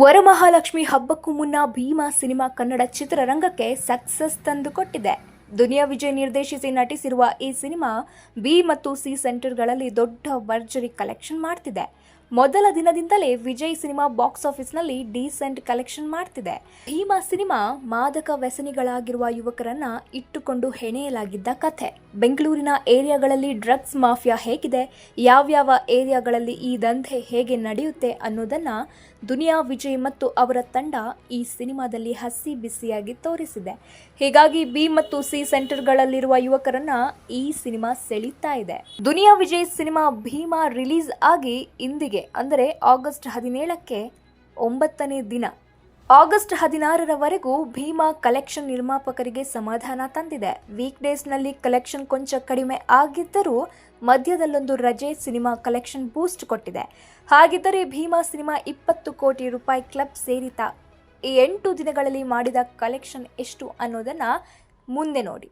ವರಮಹಾಲಕ್ಷ್ಮಿ ಹಬ್ಬಕ್ಕೂ ಮುನ್ನ ಭೀಮಾ ಸಿನಿಮಾ ಕನ್ನಡ ಚಿತ್ರರಂಗಕ್ಕೆ ಸಕ್ಸಸ್ ತಂದುಕೊಟ್ಟಿದೆ. ದುನಿಯಾ ವಿಜಯ್ ನಿರ್ದೇಶಿಸಿ ನಟಿಸಿರುವ ಈ ಸಿನಿಮಾ ಬಿ ಮತ್ತು ಸಿ ಸೆಂಟರ್ಗಳಲ್ಲಿ ದೊಡ್ಡ ಭರ್ಜರಿ ಕಲೆಕ್ಷನ್ ಮಾಡ್ತಿದೆ. ಮೊದಲ ದಿನದಿಂದಲೇ ವಿಜಯ್ ಸಿನಿಮಾ ಬಾಕ್ಸ್ ಆಫೀಸ್ನಲ್ಲಿ ಡೀಸೆಂಟ್ ಕಲೆಕ್ಷನ್ ಮಾಡ್ತಿದೆ. ಭೀಮಾ ಸಿನಿಮಾ ಮಾದಕ ವ್ಯಸನಿಗಳಾಗಿರುವ ಯುವಕರನ್ನ ಇಟ್ಟುಕೊಂಡು ಹೆಣೆಯಲಾಗಿದ್ದ ಕಥೆ. ಬೆಂಗಳೂರಿನ ಏರಿಯಾಗಳಲ್ಲಿ ಡ್ರಗ್ಸ್ ಮಾಫಿಯಾ ಹೇಗಿದೆ, ಯಾವ್ಯಾವ ಏರಿಯಾಗಳಲ್ಲಿ ಈ ದಂಧೆ ಹೇಗೆ ನಡೆಯುತ್ತೆ ಅನ್ನೋದನ್ನ ದುನಿಯಾ ವಿಜಯ್ ಮತ್ತು ಅವರ ತಂಡ ಈ ಸಿನಿಮಾದಲ್ಲಿ ಹಸಿ ಬಿಸಿಯಾಗಿ ತೋರಿಸಿದೆ. ಹೀಗಾಗಿ ಬಿ ಮತ್ತು ಸಿ ಸೆಂಟರ್ಗಳಲ್ಲಿರುವ ಯುವಕರನ್ನ ಈ ಸಿನಿಮಾ ಸೆಳೀತಾ ಇದೆ. ದುನಿಯಾ ವಿಜಯ್ ಸಿನಿಮಾ ಭೀಮಾ ರಿಲೀಸ್ ಆಗಿ ಇಂದಿಗೆ ಅಂದರೆ ಆಗಸ್ಟ್ ಹದಿನೇಳಕ್ಕೆ ಒಂಬತ್ತನೇ ದಿನ. ಆಗಸ್ಟ್ ಹದಿನಾರರವರೆಗೂ ಭೀಮಾ ಕಲೆಕ್ಷನ್ ನಿರ್ಮಾಪಕರಿಗೆ ಸಮಾಧಾನ ತಂದಿದೆ. ವೀಕ್ ಡೇಸ್ನಲ್ಲಿ ಕಲೆಕ್ಷನ್ ಕೊಂಚ ಕಡಿಮೆ ಆಗಿದ್ದರೂ ಮಧ್ಯದಲ್ಲೊಂದು ರಜೆ ಸಿನಿಮಾ ಕಲೆಕ್ಷನ್ ಬೂಸ್ಟ್ ಕೊಟ್ಟಿದೆ. ಹಾಗಿದ್ದರೆ ಭೀಮಾ ಸಿನಿಮಾ ಇಪ್ಪತ್ತು ಕೋಟಿ ರೂಪಾಯಿ ಕ್ಲಬ್ ಸೇರಿತಾ. ಈ ಎಂಟು ದಿನಗಳಲ್ಲಿ ಮಾಡಿದ ಕಲೆಕ್ಷನ್ ಎಷ್ಟು ಅನ್ನೋದನ್ನು ಮುಂದೆ ನೋಡಿ.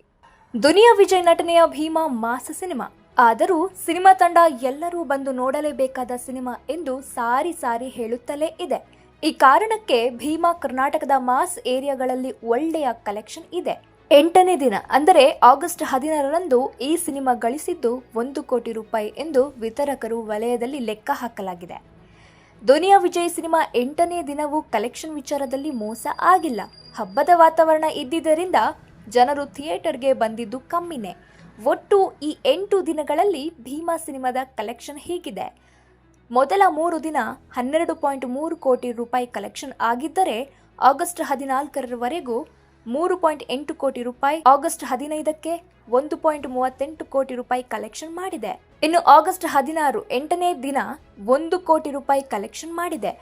ದುನಿಯಾ ವಿಜಯ್ ನಟನೆಯ ಭೀಮಾ ಮಾಸ ಸಿನಿಮಾ ಆದರೂ ಸಿನಿಮಾ ತಂಡ ಎಲ್ಲರೂ ಬಂದು ನೋಡಲೇಬೇಕಾದ ಸಿನಿಮಾ ಎಂದು ಸಾರಿ ಸಾರಿ ಹೇಳುತ್ತಲೇ ಇದೆ. ಈ ಕಾರಣಕ್ಕೆ ಭೀಮಾ ಕರ್ನಾಟಕದ ಮಾಸ್ ಏರಿಯಾಗಳಲ್ಲಿ ಒಳ್ಳೆಯ ಕಲೆಕ್ಷನ್ ಇದೆ. ಎಂಟನೇ ದಿನ, ಅಂದರೆ ಆಗಸ್ಟ್ ಹದಿನಾರರಂದು ಈ ಸಿನಿಮಾ ಗಳಿಸಿದ್ದು ಒಂದು ಕೋಟಿ ರೂಪಾಯಿ ಎಂದು ವಿತರಕರು ವಲಯದಲ್ಲಿ ಲೆಕ್ಕ ಹಾಕಲಾಗಿದೆ. ದುನಿಯಾ ವಿಜಯ್ ಸಿನಿಮಾ ಎಂಟನೇ ದಿನವೂ ಕಲೆಕ್ಷನ್ ವಿಚಾರದಲ್ಲಿ ಮೋಸ ಆಗಿಲ್ಲ. ಹಬ್ಬದ ವಾತಾವರಣ ಇದ್ದಿದ್ದರಿಂದ ಜನರು ಥಿಯೇಟರ್ಗೆ ಬಂದಿದ್ದು ಕಮ್ಮಿನೇ. ಒಟ್ಟು ಈ ಎಂಟು ದಿನಗಳಲ್ಲಿ ಭೀಮಾ ಸಿನಿಮಾದ ಕಲೆಕ್ಷನ್ ಹೀಗಿದೆ. ಮೊದಲ ಮೂರು ದಿನ ಹನ್ನೆರಡು ಪಾಯಿಂಟ್ ಮೂರು ಕೋಟಿ ರೂಪಾಯಿ ಕಲೆಕ್ಷನ್ ಆಗಿದ್ದರೆ ಆಗಸ್ಟ್ ಹದಿನಾಲ್ಕರವರೆಗೂ ಮೂರು ಪಾಯಿಂಟ್ ಎಂಟು ಕೋಟಿ ರೂಪಾಯಿ ಆಗಸ್ಟ್ ಹದಿನೈದಕ್ಕೆ ಒಂದು ಪಾಯಿಂಟ್ ಮೂವತ್ತೆಂಟು ಕೋಟಿ ರೂಪಾಯಿ ಕಲೆಕ್ಷನ್ ಮಾಡಿದೆ. ಇನ್ನು ಆಗಸ್ಟ್ ಹದಿನಾರು ಎಂಟನೇ ದಿನ ಒಂದು ಕೋಟಿ ರೂಪಾಯಿ ಕಲೆಕ್ಷನ್ ಮಾಡಿದೆ.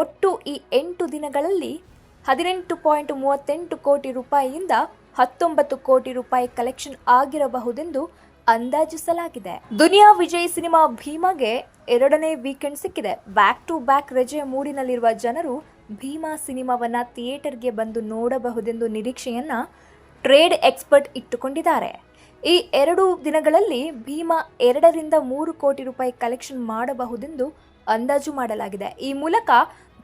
ಒಟ್ಟು ಈ ಎಂಟು ದಿನಗಳಲ್ಲಿ ಹದಿನೆಂಟು ಪಾಯಿಂಟ್ ಮೂವತ್ತೆಂಟು ಕೋಟಿ ರೂಪಾಯಿಯಿಂದ ಹತ್ತೊಂಬತ್ತು ಕೋಟಿ ರೂಪಾಯಿ ಕಲೆಕ್ಷನ್ ಆಗಿರಬಹುದೆಂದು ಅಂದಾಜಿಸಲಾಗಿದೆ. ದುನಿಯಾ ವಿಜಯ್ ಸಿನಿಮಾ ಭೀಮಾಗೆ ಎರಡನೇ ವೀಕೆಂಡ್ ಸಿಕ್ಕಿದೆ. ಬ್ಯಾಕ್ ಟು ಬ್ಯಾಕ್ ರಜೆಯ ಮೂಡಿನಲ್ಲಿರುವ ಜನರು ಭೀಮಾ ಸಿನಿಮಾವನ್ನ ಥಿಯೇಟರ್ಗೆ ಬಂದು ನೋಡಬಹುದೆಂದು ನಿರೀಕ್ಷೆಯನ್ನ ಟ್ರೇಡ್ ಎಕ್ಸ್ಪರ್ಟ್ ಇಟ್ಟುಕೊಂಡಿದ್ದಾರೆ. ಈ ಎರಡು ದಿನಗಳಲ್ಲಿ ಭೀಮಾ ಎರಡರಿಂದ ಮೂರು ಕೋಟಿ ರೂಪಾಯಿ ಕಲೆಕ್ಷನ್ ಮಾಡಬಹುದೆಂದು ಅಂದಾಜು ಮಾಡಲಾಗಿದೆ. ಈ ಮೂಲಕ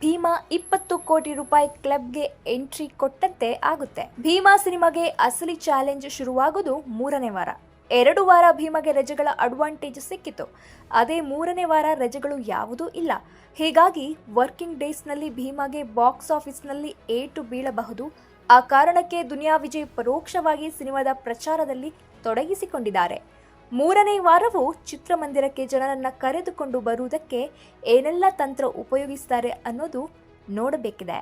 ಭೀಮಾ ಇಪ್ಪತ್ತು ಕೋಟಿ ರೂಪಾಯಿ ಕ್ಲಬ್ಗೆ ಎಂಟ್ರಿ ಕೊಟ್ಟಂತೆ ಆಗುತ್ತೆ. ಭೀಮಾ ಸಿನಿಮಾಗೆ ಅಸಲಿ ಚಾಲೆಂಜ್ ಶುರುವಾಗೋದು ಮೂರನೇ ವಾರ. ಎರಡು ವಾರ ಭೀಮಾಗೆ ರಜೆಗಳ ಅಡ್ವಾಂಟೇಜ್ ಸಿಕ್ಕಿತು. ಅದೇ ಮೂರನೇ ವಾರ ರಜೆಗಳು ಯಾವುದೂ ಇಲ್ಲ. ಹೀಗಾಗಿ ವರ್ಕಿಂಗ್ ಡೇಸ್ನಲ್ಲಿ ಭೀಮಾಗೆ ಬಾಕ್ಸ್ ಆಫೀಸ್ನಲ್ಲಿ ಏಟು ಬೀಳಬಹುದು. ಆ ಕಾರಣಕ್ಕೆ ದುನಿಯಾ ವಿಜಯ್ ಪರೋಕ್ಷವಾಗಿ ಸಿನಿಮಾದ ಪ್ರಚಾರದಲ್ಲಿ ತೊಡಗಿಸಿಕೊಂಡಿದ್ದಾರೆ. ಮೂರನೇ ವಾರವೂ ಚಿತ್ರಮಂದಿರಕ್ಕೆ ಜನರನ್ನು ಕರೆದುಕೊಂಡು ಬರುವುದಕ್ಕೆ ಏನೆಲ್ಲ ತಂತ್ರ ಉಪಯೋಗಿಸ್ತಾರೆ ಅನ್ನೋದು ನೋಡಬೇಕಿದೆ.